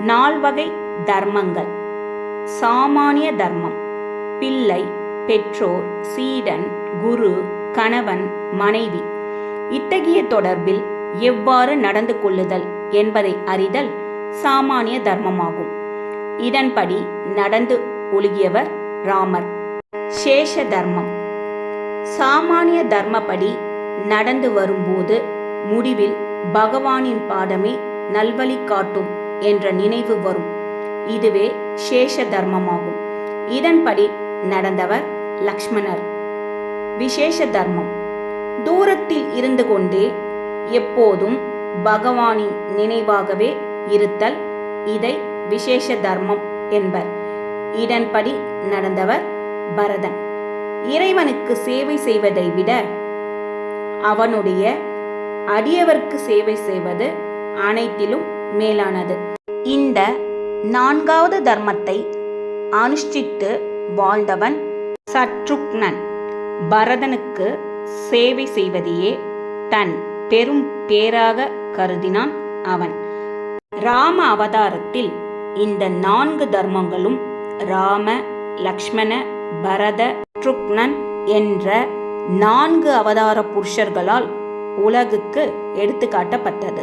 நால்வகை தர்மங்கள். சாமானிய தர்மம். பிள்ளை பெற்றோர் சீடன் குரு கணவன் மனைவி. இத்தகைய தொடர்பில் எவ்வாறு நடந்து கொள்ளுதல் என்பதை அறிதல் சாமானிய தர்மமாகும். இதன்படி நடந்து ஒழுகியவர் ராமர். சேஷ தர்மம். சாமானிய தர்மப்படி நடந்து வரும்போது முடிவில் பகவானின் பாடமே நல்வழி காட்டும் என்ற நினைவு வரும். இதுவே சேஷ தர்மமாகும். இதன்படி நடந்தவர் லக்ஷ்மணர். விசேஷ தர்மம். தூரத்தில் இருந்து கொண்டே எப்போதும் பகவானின் நினைவாகவே இருத்தல் இதை விசேஷ தர்மம் என்பர். இதன்படி நடந்தவர் பரதன். இறைவனுக்கு சேவை செய்வதை விட அவனுடைய அடியவர்க்கு சேவை செய்வது அனைத்திலும் மேலானது. இந்த நான்காவது தர்மத்தை அனுஷ்டித்து வாழ்ந்தவன் சற்றுக்னன். பரதனுக்கு சேவை செய்வதையே தன் பெரும் பேராக கருதினான் அவன். ராம அவதாரத்தில் இந்த நான்கு தர்மங்களும் ராம லக்ஷ்மண பரத ட்ருக்னன் என்ற நான்கு அவதார புருஷர்களால் உலகுக்கு எடுத்துக்காட்டப்பட்டது.